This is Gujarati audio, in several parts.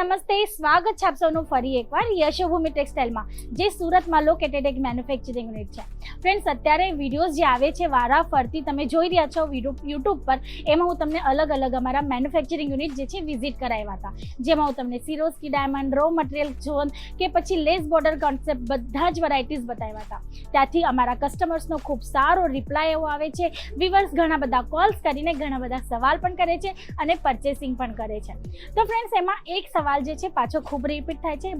નમસ્તે, સ્વાગત છે આપ સૌનું ફરી એકવાર યશોભૂમિ ટેક્સટાઇલમાં, જે સુરતમાં લોકેટેડ એક મેન્યુફેક્ચરિંગ યુનિટ છે. ફ્રેન્ડ્સ અત્યારે વિડીયોઝ જે આવે છે વારા ફરતી તમે જોઈ રહ્યા છો યુટ્યુબ પર, એમાં હું તમને અલગ અલગ અમારા મેન્યુફેક્ચરિંગ યુનિટ જે છે વિઝિટ કરાવ્યા હતા. જેમાં હું તમને Swarovski diamond raw material zone કે પછી લેસ બોર્ડર કોન્સેપ્ટ બધા જ વેરાયટીઝ બતાવ્યા હતા. ત્યાંથી અમારા કસ્ટમર્સનો ખૂબ સારો રિપ્લાય એવો આવે છે. વિવર્સ ઘણા બધા કોલ્સ કરીને ઘણા બધા સવાલ પણ કરે છે અને પરચેસિંગ પણ કરે છે. તો ફ્રેન્ડ્સ એમાં એક સવાલ જે છે, પાછો ખૂબ રિપીટ થાય છે.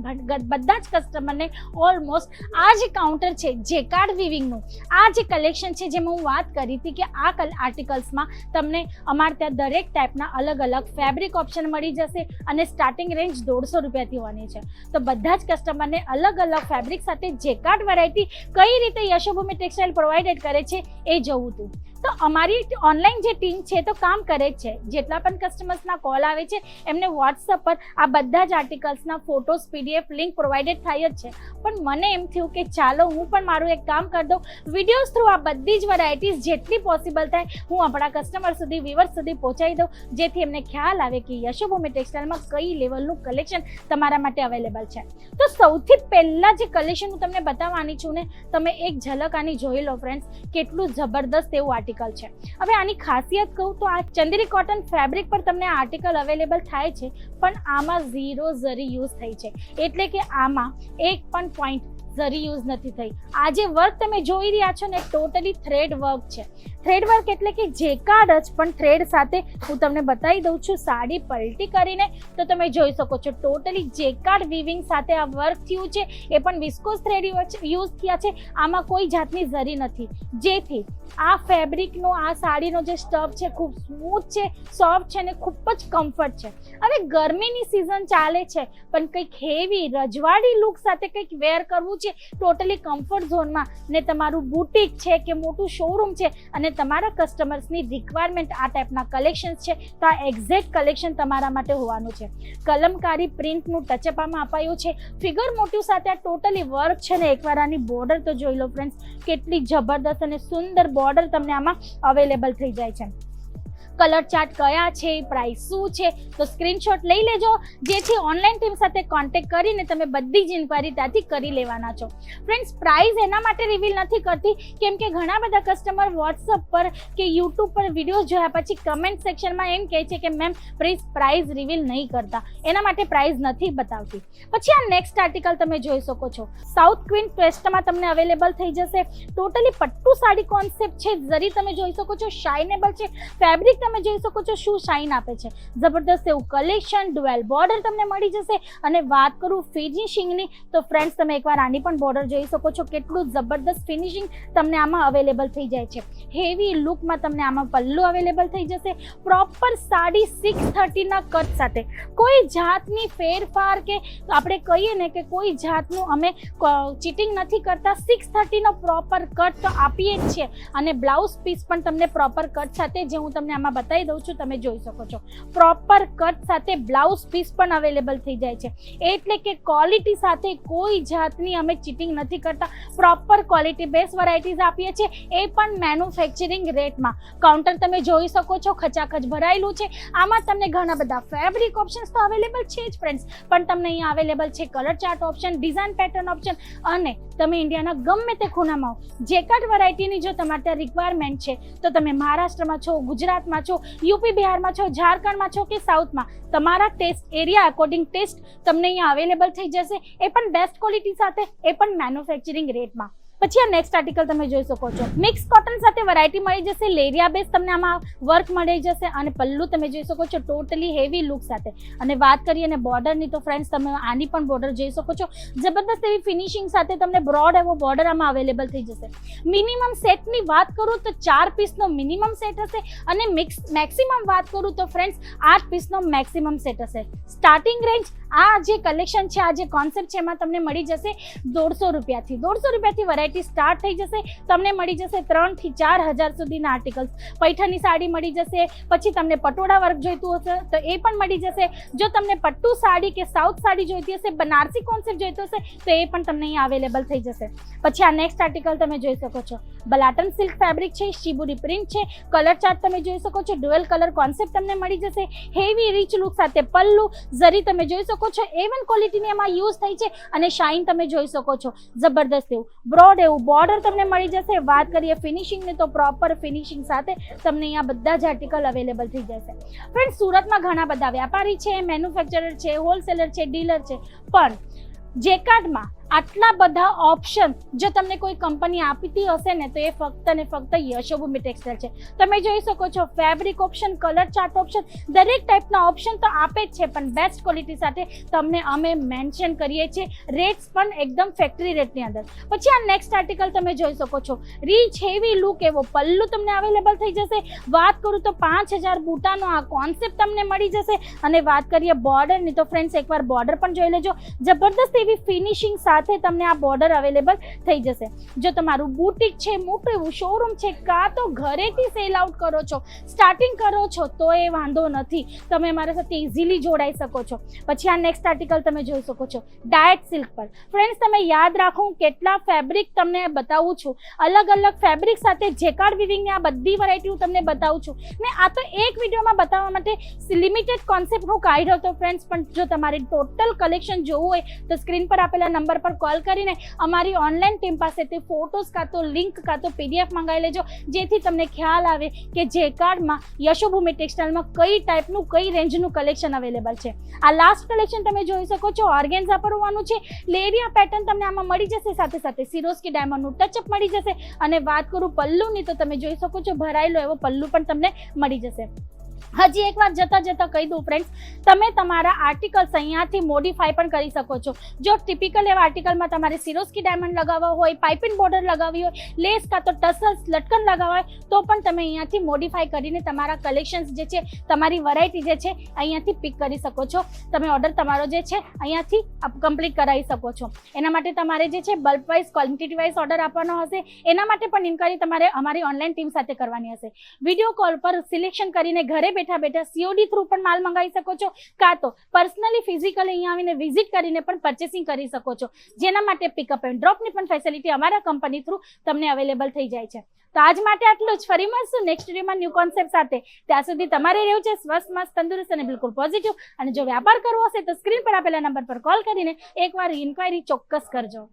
બધા જ કસ્ટમરને ઓલમોસ્ટ આ જે કાઉન્ટર છે, જે કાર્ડ વિવિંગનું આ જે કલેક્શન છે, જેમાં હું વાત કરી હતી કે આ કલ આર્ટિકલ્સમાં તમને અમારે ત્યાં દરેક ટાઈપના અલગ અલગ ફેબ્રિક ઓપ્શન મળી જશે અને સ્ટાર્ટિંગ રેન્જ દોઢસો રૂપિયાથી હોવાની છે. તો બધા જ કસ્ટમરને અલગ અલગ ફેબ્રિક સાથે જે કાર્ડ વેરાયટી કઈ રીતે યશોભૂમિ ટેક્સટાઇલ પ્રોવાઈડેડ કરે છે, એ જોવું હતું તો અમારી ઓનલાઈન જે ટીમ છે તો કામ કરે જ છે. જેટલા પણ કસ્ટમર્સના કોલ આવે છે, એમને વોટ્સઅપ પર આ બધા જ આર્ટિકલ્સના ફોટોસ પીડીએફ લિંક પ્રોવાઈડેડ થાય જ છે. પણ મને એમ થયું કે ચાલો હું પણ મારું એક કામ કરી દઉં. વિડીયોઝ થ્રુ આ બધી જ વેરાયટીઝ જેટલી પોસિબલ થાય, હું આપણા કસ્ટમર સુધી વિવર્સ સુધી પહોંચાડી દઉં. જેથી એમને ખ્યાલ આવે કે યશોભૂમિ ટેક્સટાઇલમાં કઈ લેવલનું કલેક્શન તમારા માટે અવેલેબલ છે. તો સૌથી પહેલાં જે કલેક્શન હું તમને બતાવવાની છું ને, તમે એક ઝલક આની જોઈ લો ફ્રેન્ડ્સ કેટલું જબરદસ્ત એવું આર્ટિકલ છે. હવે આની ખાસિયત કહું તો આ ચંદેરી કોટન ફેબ્રિક પર તમને આર્ટિકલ અવેલેબલ થાય છે, પણ આમાં ઝીરો ઝરી યુઝ થઈ છે. એટલે કે આમાં એક પણ પોઈન્ટ ઝરી યુઝ નથી થઈ. આ જે વર્ક તમે જોઈ રહ્યા છો ને ટોટલી થ્રેડ વર્ક છે. થ્રેડ વર્ક એટલે કે જે કાર્ડ જ, પણ થ્રેડ સાથે હું તમને બતાવી દઉં છું, સાડી પલટી કરીને તો તમે જોઈ શકો છો ટોટલી જે કાર્ડ વિવિંગ સાથે આ વર્ક થયું છે, એ પણ વિસ્કોસ થ્રેડ યુઝ થયા છે. આમાં કોઈ જાતની ઝરી નથી. જેથી આ ફેબ્રિકનો આ સાડીનો જે સ્ટફ છે, ખૂબ સ્મૂથ છે સોફ્ટ છે અને ખૂબ જ કમ્ફર્ટ છે. હવે ગરમીની સિઝન ચાલે છે, પણ કંઈક હેવી રજવાડી લુક સાથે કંઈક વેર કરવું છે ટોટલી કમ્ફર્ટ ઝોનમાં ને તમારું બુટીક છે કે મોટું શોરૂમ છે, અને તમારા કસ્ટમર્સની રિક્વાયરમેન્ટ આ ટાઈપના કલેક્શન્સ છે, તો આ એક્ઝેક્ટ કલેક્શન તમારા માટે હોવાનું છે. કલમકારી પ્રિન્ટનું ટચઅપ અપાયું છે. ફિગર મોટિવ સાથે આ ટોટલી વર્ક છે ને, એકવાર આની બોર્ડર તો જોઈ લો ફ્રેન્ડ્સ કેટલી જબરદસ્ત અને સુંદર બોર્ડર તમને આમાં અવેલેબલ થઈ જાય છે. કલર ચાર્ટ કયા છે પ્રાઇસ શું છે, તો સ્ક્રીનશોટ લઈ લેજો, જેથી ઓનલાઈન ટીમ સાથે કોન્ટેક્ટ કરીને તમે બધી જ ઇન્ક્વાયરી ત્યાંથી કરી લેવાના છો. ફ્રેન્ડ્સ પ્રાઇસ એના માટે રિવીલ નથી કરતી, કેમ કે ઘણા બધા કસ્ટમર વોટ્સઅપ પર કે યુટ્યુબ પર વીડિયો જોયા પછી કમેન્ટ સેક્શનમાં એમ કહે છે કે મેમ પ્લીઝ પ્રાઇસ રિવીલ નહીં કરતા. એના માટે પ્રાઇસ નથી બતાવતી. પછી આ નેક્સ્ટ આર્ટિકલ તમે જોઈ શકો છો. સાઉથ ક્વીન ટ્વેસ્ટમાં તમને અવેલેબલ થઈ જશે. ટોટલી પટ્ટુ સાડી કોન્સેપ્ટ છે. જરી તમે જોઈ શકો છો. શાઇનેબલ છે. ફેબ્રિક તમે જોઈ શકો છો શું શાઇન આપે છે. જબરદસ્ત એવું કલેક્શન ડુએલ બોર્ડર તમને મળી જશે. અને વાત કરું ફિનિશિંગની તો ફ્રેન્ડ્સ તમે એકવાર આની પણ બોર્ડર જોઈ શકો છો. કેટલું જબરદસ્ત ફિનિશિંગ તમને આમાં અવેલેબલ થઈ જાય છે. હેવી લુકમાં તમને આમાં પલ્લુ અવેલેબલ થઈ જશે. પ્રોપર સાડી સિક્સ થર્ટીના કટ સાથે. કોઈ જાતની ફેરફાર કે આપણે કહીએ ને કે કોઈ જાતનું અમે ચીટિંગ નથી કરતા. સિક્સ થર્ટીનો પ્રોપર કટ તો આપીએ જ છીએ. અને બ્લાઉઝ પીસ પણ તમને પ્રોપર કટ સાથે જે હું તમને આમાં બતાવી દઉં છું, તમે જોઈ શકો છો. પ્રોપર કટ સાથે બ્લાઉઝ પીસ પણ અવેલેબલ થઈ જાય છે. એટલે કે ક્વોલિટી સાથે કોઈ જાતની અમે ચીટિંગ નથી કરતા. પ્રોપર ક્વોલિટી બેસ્ટ વેરાયટીઝ આપીએ છીએ. એ પણ મેન્યુફેક્ચરિંગ રેટમાં કાઉન્ટર તમે જોઈ શકો છો, ખચાખચ ભરાયેલું છે. આમાં તમને ઘણા બધા ફેબ્રિક ઓપ્શન્સ તો અવેલેબલ છે જ ફ્રેન્ડ્સ પણ તમને અહીંયા અવેલેબલ છે colour chart option design pattern option અને તમે ઇન્ડિયાના ગમે તે ખૂણામાં હો જે કાંઈ વેરાયટીની જો તમારે ત્યાં રિક્વાયરમેન્ટ છે, તો તમે મહારાષ્ટ્રમાં છો, ગુજરાતમાં છો યુપી બિહારમાં છો, ઝારખંડમાં છો કે સાઉથમાં તમારા ટેસ્ટ એરિયા અકોર્ડિંગ ટેસ્ટ તમને અહીંયા અવેલેબલ થઈ જશે. એ પણ બેસ્ટ ક્વોલિટી સાથે, એ પણ મેન્યુફેક્ચરિંગ રેટમાં પછી આ નેક્સ્ટ આર્ટિકલ તમે જોઈ શકો છો. મિક્સ કોટન સાથે વેરાયટી મળી જશે, લેરિયા બેઝ તમને આમાં વર્ક મળી જશે અને પલ્લુ તમે જોઈ શકો છો ટોટલી હેવી લુક સાથે. અને વાત કરીએ અને બોર્ડરની તો ફ્રેન્ડ્સ તમે આની પણ બોર્ડર જોઈ શકો છો. જબરદસ્ત એવી ફિનિશિંગ સાથે તમને બ્રોડ એવો બોર્ડર આમાં અવેલેબલ થઈ જશે. મિનિમમ સેટની વાત કરું તો ચાર પીસનો મિનિમમ સેટ હશે અને મિક્સ મેક્સિમમ વાત કરું તો ફ્રેન્ડ્સ આઠ પીસનો મેક્સિમમ સેટ હશે. સ્ટાર્ટિંગ રેન્જ આ જે કલેક્શન છે, આ જે કોન્સેપ્ટ છે, એમાં તમને મળી જશે દોઢસો રૂપિયાથી. દોઢસો રૂપિયાથી વેરાયટી સ્ટાર્ટ થઈ જશે. તમને મળી જશે ત્રણથી ચાર હજાર સુધીના આર્ટિકલ્સ પૈઠાની સાડી મળી જશે. પછી તમને પટોળા વર્ક જોઈતું હશે, તો એ પણ મળી જશે. જો તમને પટ્ટુ સાડી કે સાઉથ સાડી જોઈતી હશે, બનારસી કોન્સેપ્ટ જોઈતો હશે, તો એ પણ તમને અહીંયા અવેલેબલ થઈ જશે. પછી આ નેક્સ્ટ આર્ટિકલ તમે જોઈ શકો છો. બલાટન સિલ્ક ફેબ્રિક છે, શિબુરી પ્રિન્ટ છે કલર ચાર્ટ તમે જોઈ શકો છો ડ્યુઅલ કલર કોન્સેપ્ટ તમને મળી જશે. હેવી રીચ લુક સાથે પલ્લુ, ઝરી તમે જોઈ શકો છો. એવન ક્વોલિટીની એમાં યુઝ થઈ છે અને શાઇન તમે જોઈ શકો છો. જબરદસ્ત એવું. બ્રોડ એવું. બોર્ડર તમને મળી જશે. વાત કરીએ ફિનિશિંગની તો પ્રોપર ફિનિશિંગ સાથે તમને અહીંયા બધા જ આર્ટિકલ અવેલેબલ થઈ જશે. ફ્રેન્ડ સુરતમાં ઘણા બધા વ્યાપારી છે મેન્યુફેક્ચરર છે હોલસેલર છે ડીલર છે. પણ જેકાર્ડમાં આટલા બધા ઓપ્શન જો તમને કોઈ કંપની આપતી હશે ને, તો એ ફક્ત ને ફક્ત યશોભૂમિ ટેક્સટાઇલ છે. તમે જોઈ શકો છો fabric option colour chart option દરેક ટાઈપના ઓપ્શન તો આપે જ છે, પણ બેસ્ટ ક્વોલિટી સાથે તમને અમે મેન્શન કરીએ છીએ. રેટ્સ પણ એકદમ ફેક્ટરી રેટની અંદર. પછી આ નેક્સ્ટ આર્ટિકલ તમે જોઈ શકો છો. રીચ હેવી લુક એવો પલ્લુ તમને અવેલેબલ થઈ જશે. વાત કરું તો પાંચ હજાર બૂટાનો આ કોન્સેપ્ટ તમને મળી જશે. અને વાત કરીએ બોર્ડરની તો ફ્રેન્ડ્સ એકવાર બોર્ડર પણ જોઈ લેજો. જબરદસ્ત એવી ફિનિશિંગ સાથે તમને આ બોર્ડર અવેલેબલ થઈ જશે. જો તમારું બુટિક છે, મોટું શોરૂમ છે, કાં તો ઘરેથી સેલ આઉટ કરો છો સ્ટાર્ટિંગ કરો છો, તો એ વાંધો નથી. તમે મારા સાથે ઇઝીલી જોડાઈ શકો છો. પછી આ નેક્સ્ટ આર્ટિકલ તમે જોઈ શકો છો ડાયટ સિલ્ક પર. ફ્રેન્ડ્સ તમે યાદ રાખો, હું કેટલા ફેબ્રિક તમને બતાવું છું. અલગ અલગ ફેબ્રિક સાથે જેકાર્ડ વિવિંગની આ બધી વેરાયટી હું તમને બતાવું છું. ને આ તો એક વિડીયોમાં બતાવવા માટે લિમિટેડ કોન્સેપ્ટ હું કાઢ્યો હતો ફ્રેન્ડ્સ પણ જો તમારે ટોટલ કલેક્શન જોવું હોય, તો સ્ક્રીન પર આપેલા નંબર પર કોલ કરીને અમારી ઓનલાઈન ટીમ પાસેથી ફોટોસ કાં તો લિંક કાં તો પીડીએફ મંગાવી લેજો. જેથી તમને ખ્યાલ આવે કે જે કાર્ડમાં યશોભૂમિ ટેક્સટાઇલમાં કઈ ટાઈપનું કઈ રેન્જનું કલેક્શન અવેલેબલ છે. આ લાસ્ટ કલેક્શન તમે જોઈ શકો છો. ઓર્ગેન્ઝા પર હોવાનું છે. લેરિયા પેટર્ન તમને આમાં મળી જશે. સાથે સાથે સિરોસ્કી ડાયમંડનું ટચઅપ મળી જશે. અને વાત કરું પલ્લુની, તો તમે જોઈ શકો છો, ભરાયેલો એવો પલ્લુ પણ તમને મળી જશે. હજી એકવાર જતા જતા કહી દઉં ફ્રેન્ડ્સ તમે તમારા આર્ટિકલ્સ અહીંયાથી મોડિફાઈ પણ કરી શકો છો. જો ટિપિકલ એવા આર્ટિકલમાં તમારે સિરોસ્કી ડાયમંડ લગાવવા હોય પાઇપિંગ બોર્ડર લગાવવી હોય લેસ કાં તો ટસલ્સ લટકન લગાવવા હોય, તો પણ તમે અહીંયાથી મોડિફાઈ કરીને તમારા કલેક્શન્સ જે છે, તમારી વેરાયટી જે છે, અહીંયાથી પિક કરી શકો છો. તમે ઓર્ડર તમારો જે છે, અહીંયાથી કમ્પ્લીટ કરાવી શકો છો. એના માટે તમારે જે છે bulk wise quantity wise order આપવાનો હશે. એના માટે પણ ઇન્કવાયરી તમારે અમારી ઓનલાઈન ટીમ સાથે કરવાની હશે. વીડિયો કોલ પર સિલેક્શન કરીને ઘરે બેઠા બેઠા સીઓડી થ્રુ પણ માલ મંગાવી શકો છો, કાં તો પર્સનલી ફિઝિકલી અહીંયા આવીને વિઝિટ કરીને પણ પરચેસિંગ કરી શકો છો. જેના માટે પિકઅપ એન્ડ ડ્રોપની પણ ફેસિલિટી અમારા કંપની થ્રુ તમને અવેલેબલ થઈ જાય છે. તો આજ માટે આટલું જ. ફરી મળશું નેક્સ્ટ ડેમાં ન્યૂ કોન્સેપ્ટ સાથે. ત્યાં સુધી તમારે રહેવું છે સ્વસ્થ, મસ્ત, તંદુરસ્ત અને બિલકુલ પોઝિટિવ અને જો વ્યાપાર કરવો હશે તો સ્ક્રીન પર આપેલા નંબર પર કોલ કરીને એકવાર ઇન્ક્વાયરી ચોક્કસ કરજો.